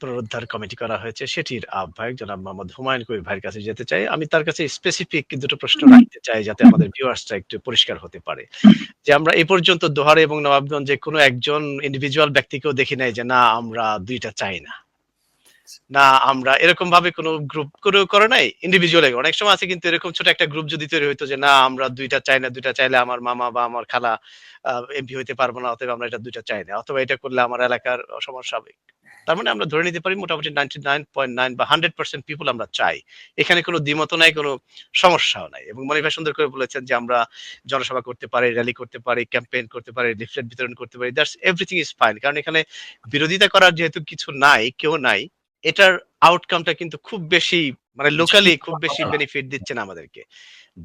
পুনরুদ্ধার কমিটি করা হয়েছে সেটির আহ্বায়ক জনাব মোহাম্মদ হুমায়ুন কবির ভাইয়ের কাছে যেতে চাই। আমি তার কাছে স্পেসিফিক দুটো প্রশ্ন রাখতে চাই যাতে আমাদের ভিউয়ার্সটা একটু পরিষ্কার হতে পারে। যে আমরা এই পর্যন্ত দোহারে এবং নবাবগঞ্জে কোনো একজন ইন্ডিভিজুয়াল ব্যক্তিকেও দেখি নাই যে না আমরা দুইটা চাই না। না আমরা এরকম ভাবে কোনো গ্রুপ করে করে নাই ইন্ডিভিজুয়াল অনেক সময় আছে কিন্তু এরকম ছোট একটা গ্রুপ যদি তৈরি হইতো যে না আমরা দুইটা চাই না দুইটা চাইলে আমার মামা বা আমার খালা এমপি হইতে পারব না অতএব আমরা এটা দুইটা চাই না। অথবা এটা করলে আমার এলাকার সমস্যা হবে। তার মানে আমরা ধরে নিতে পারি মোটামুটি নাইনটি নাইন পয়েন্ট নাইন বা হান্ড্রেড পার্সেন্ট পিপুল আমরা চাই। এখানে কোনো দ্বিমত নাই, কোনো সমস্যাও নাই। এবং মনে ভাই সুন্দর করে বলেছেন যে আমরা জনসভা করতে পারি র্যালি করতে পারি ক্যাম্পেইন করতে পারি লিফলেট বিতরণ করতে পারি দ্যাটস এভরিথিং ইজ ফাইন কারণ এখানে বিরোধিতা করার যেহেতু কিছু নাই, কেউ নাই, এটার আউটকামটা কিন্তু খুব বেশি মানে লোকালি খুব বেশি বেনিফিট দিচ্ছে না আমাদেরকে।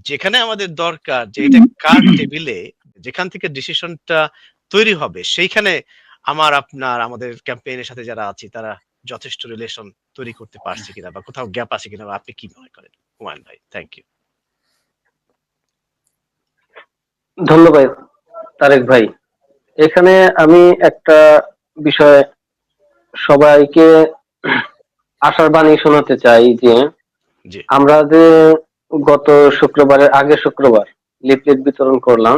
যেখানে আমাদের দরকার যে এটা কার টেবিলে যেখান থেকে ডিসিশনটা তৈরি হবে, সেইখানে আমার আপনার আমাদের ক্যাম্পেইনের সাথে যারা আছি তারা যথেষ্ট রিলেশন তৈরি করতে পারছে কিনা বা কোথাও গ্যাপ আছে কিনা আপনি কি মনে করেন? হুমায়ুন ভাই থ্যাংক ইউ ধন্যবাদ তারেক ভাই। এখানে আমি একটা বিষয় সবাইকে আশার বাণী শোনাতে চাই যে আমরা যে গত শুক্রবারের আগে শুক্রবার লিফলেট বিতরণ করলাম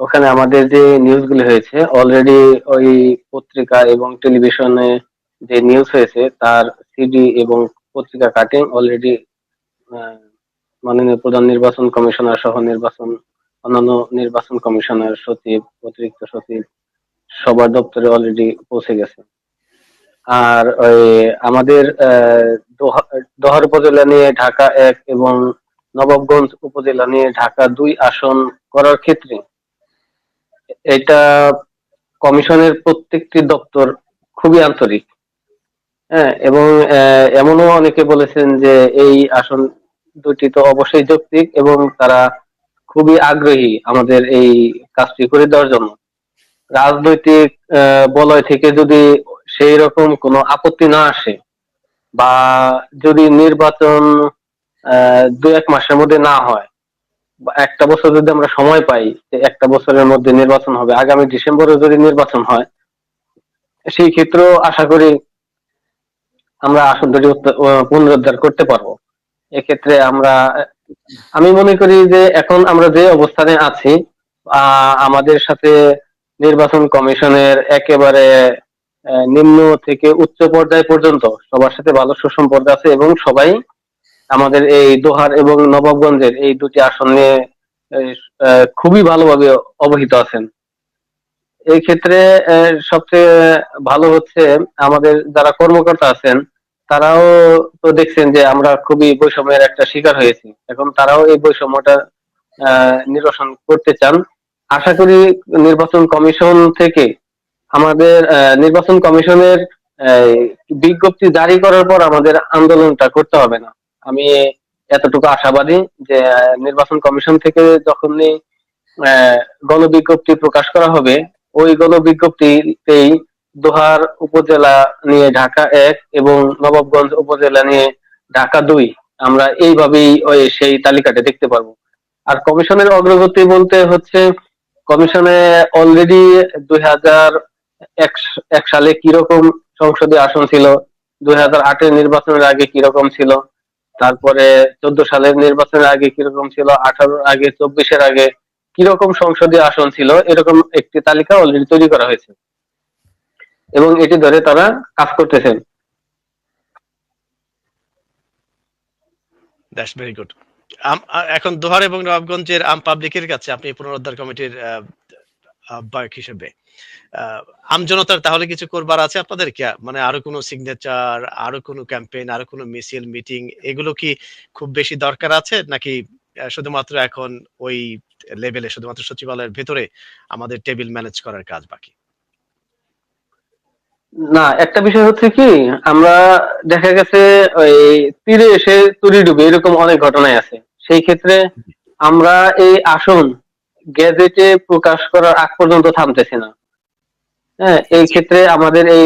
ওখানে আমাদের যে নিউজগুলো হয়েছে অলরেডি ওই পত্রিকা এবং টেলিভিশনে যে নিউজ হয়েছে, তার সিডি এবং পত্রিকা কাটিং অলরেডি মাননীয় প্রধান নির্বাচন কমিশনার সহ নির্বাচন, অন্যান্য নির্বাচন কমিশনার সচিব, অতিরিক্ত সচিব, সবার দপ্তরে অলরেডি পৌঁছে গেছে। আর ওই আমাদের দোহার উপজেলা নিয়ে ঢাকা এক এবং নবাবগঞ্জ উপজেলা নিয়ে ঢাকা দুই আসন করার ক্ষেত্রে এটা কমিশনের প্রত্যেকটি দপ্তর খুবই আন্তরিক। হ্যাঁ এবং এমনও অনেকে বলেছেন যে এই আসন দুটি তো অবশ্যই যৌক্তিক এবং তারা খুবই আগ্রহী আমাদের এই কাজটি করে দেওয়ার জন্য। রাজনৈতিক বলয় থেকে যদি সেই রকম কোনো আপত্তি না আসে বা যদি নির্বাচন দু এক মাসের মধ্যে না হয় একটা বছর যদি আমরা সময় পাই একটা বছরের মধ্যে নির্বাচন হবে, আগামী ডিসেম্বরে যদি নির্বাচন হয়, সেই ক্ষেত্রেও আশা করি আমরা আসন দুটি পুনরুদ্ধার করতে পারব। এক্ষেত্রে আমরা, আমি মনে করি যে এখন আমরা যে অবস্থানে আছি আমাদের সাথে নির্বাচন কমিশনের একেবারে নিম্ন থেকে উচ্চ পর্যায় পর্যন্ত সবার সাথে ভালো সুসম্পর্ক আছে এবং সবাই আমাদের এই দোহার এবং নবাবগঞ্জের এই দুটি আসন নিয়ে খুবই ভালোভাবে অবহিত আছেন। এই ক্ষেত্রে সবচেয়ে ভালো হচ্ছে আমাদের যারা কর্মকর্তা আছেন, তারাও তো দেখছেন যে আমরা খুবই বৈষম্যের একটা শিকার হয়েছি। এখন তারাও এই বৈষম্যটা নিরসন করতে চান। আশা করি নির্বাচন কমিশন থেকে আমাদের নির্বাচন কমিশনের বিজ্ঞপ্তি জারি করার পর আমাদের আন্দোলনটা করতে হবে না। আমি এতটুকু আশাবাদী যে, নির্বাচন কমিশন থেকে যখনই গণবিজ্ঞপ্তি প্রকাশ করা হবে, ওই গণবিজ্ঞপ্তিতেই দোহার উপজেলা নিয়ে ঢাকা এক এবং নবাবগঞ্জ উপজেলা নিয়ে ঢাকা দুই, আমরা এইভাবেই ওই সেই তালিকাটা দেখতে পারব। আর কমিশনের অগ্রগতি বলতে হচ্ছে, কমিশনে অলরেডি দুই হাজার এক সালে কীরকম সংসদে আসন ছিল দুই হাজার আটের নির্বাচনের আগে কীরকম ছিল তারপরে চোদ্দ সালের নির্বাচনের আগে কীরকম ছিল? আঠারোর আগে, চব্বিশের আগে কীরকম সংসদীয় আসন ছিল? এরকম একটি তালিকা অলরেডি তৈরি করা হয়েছে। এবং এটি ধরে তারা কাজ করতেছেন। দ্যাটস ভেরি গুড এখন দোহার এবং নবাবগঞ্জের আম পাবলিকের কাছে আপনি পুনরুদ্ধার কমিটির হিসেবে। আমজনতার তাহলে কিছু করবার আছে আপনাদের কি? মানে আরও কোনো সিগনেচার আরও কোনো ক্যাম্পেইন আরও কোনো মিছিল মিটিং এগুলো কি খুব বেশি দরকার আছে? নাকি শুধুমাত্র এখন ওই লেভেলে শুধুমাত্র সচিবালয়ের ভেতরে আমাদের টেবিল ম্যানেজ করার কাজ বাকি? না, একটা বিষয় হচ্ছে কি, আমরা দেখা গেছে ওই তীরে এসে তুরি ডুবে এরকম অনেক ঘটনায় আছে। সেই ক্ষেত্রে আমরা এই আসন গ্যাজেটে প্রকাশ করার আগ পর্যন্ত থামতেছে না। হ্যাঁ এই ক্ষেত্রে আমাদের এই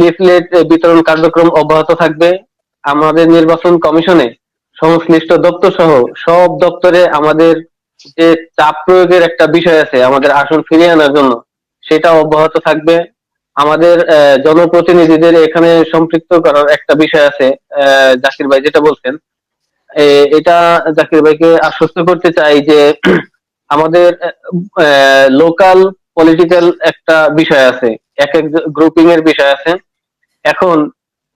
লিফলেট বিতরণ কার্যক্রম অব্যাহত থাকবে। আমাদের নির্বাচন কমিশনে সংশ্লিষ্ট দপ্তর সহ সব দপ্তরে আমাদের যে চাপ প্রয়োগের একটা বিষয় আছে, আমাদের আসন ফিরিয়ে আনার জন্য, সেটা অব্যাহত থাকবে। আমাদের জনপ্রতিনিধিদের এখানে সম্পৃক্ত করার একটা বিষয় আছে জাকির ভাই যেটা বলছেন। এটা জাকির ভাইকে আশ্বস্ত করতে চাই যে আমাদের লোকাল পলিটিক্যাল একটা বিষয় আছে। এক এক গ্রুপিং এর বিষয় আছে। এখন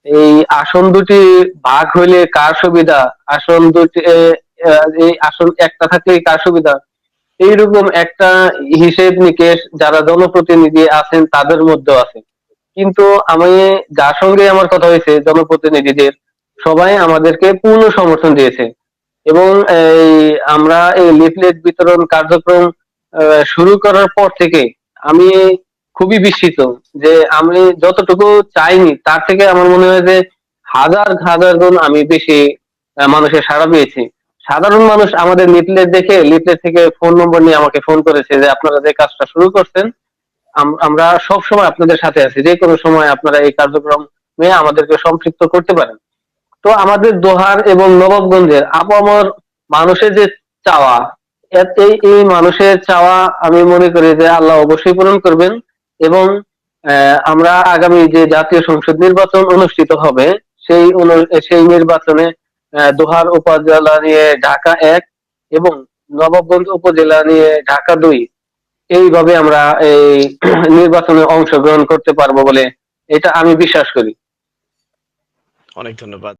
এই আসন দুটি ভাগ হইলে কার সুবিধা? আসন দুটি এই আসন একটা থাকলে কার সুবিধা? এইরকম একটা হিসেব নিকেশ যারা জনপ্রতিনিধি আছেন তাদের মধ্যে আছে। কিন্তু আমি যার সঙ্গে আমার কথা হয়েছে, জনপ্রতিনিধিদের, সবাই আমাদেরকে পূর্ণ সমর্থন দিয়েছে। এবং এই আমরা এই লিফলেট বিতরণ কার্যক্রম শুরু করার পর থেকে আমি খুবই বিস্মিত যে আমি যতটুকু চাইনি, তার থেকে আমার মনে হয় যে হাজার হাজার গুণ আমি বেশি মানুষের সাড়া পেয়েছি। সাধারণ মানুষ আমাদের লিফলেট দেখে, লিফলেট থেকে ফোন নম্বর নিয়ে আমাকে ফোন করেছে যে আপনারা যে কাজটা শুরু করছেন, আম- আমরা সব সময় আপনাদের সাথে আছি যে কোনো সময় আপনারা এই কার্যক্রমে আমাদেরকে সম্পৃক্ত করতে পারেন। তো আমাদের দোহার এবং নবাবগঞ্জের আপামর মানুষের যে চাওয়া এই এই মানুষের চাওয়া আমি মনে করি যে আল্লাহ অবশ্যই পূরণ করবেন এবং আমরা আগামী যে জাতীয় সংসদ নির্বাচন অনুষ্ঠিত হবে, সেই সেই নির্বাচনে দোহার উপজেলা নিয়ে ঢাকা এক এবং নবাবগঞ্জ উপজেলা নিয়ে ঢাকা দুই এইভাবে আমরা এই নির্বাচনে অংশগ্রহণ করতে পারব বলে এটা আমি বিশ্বাস করি। অনেক ধন্যবাদ।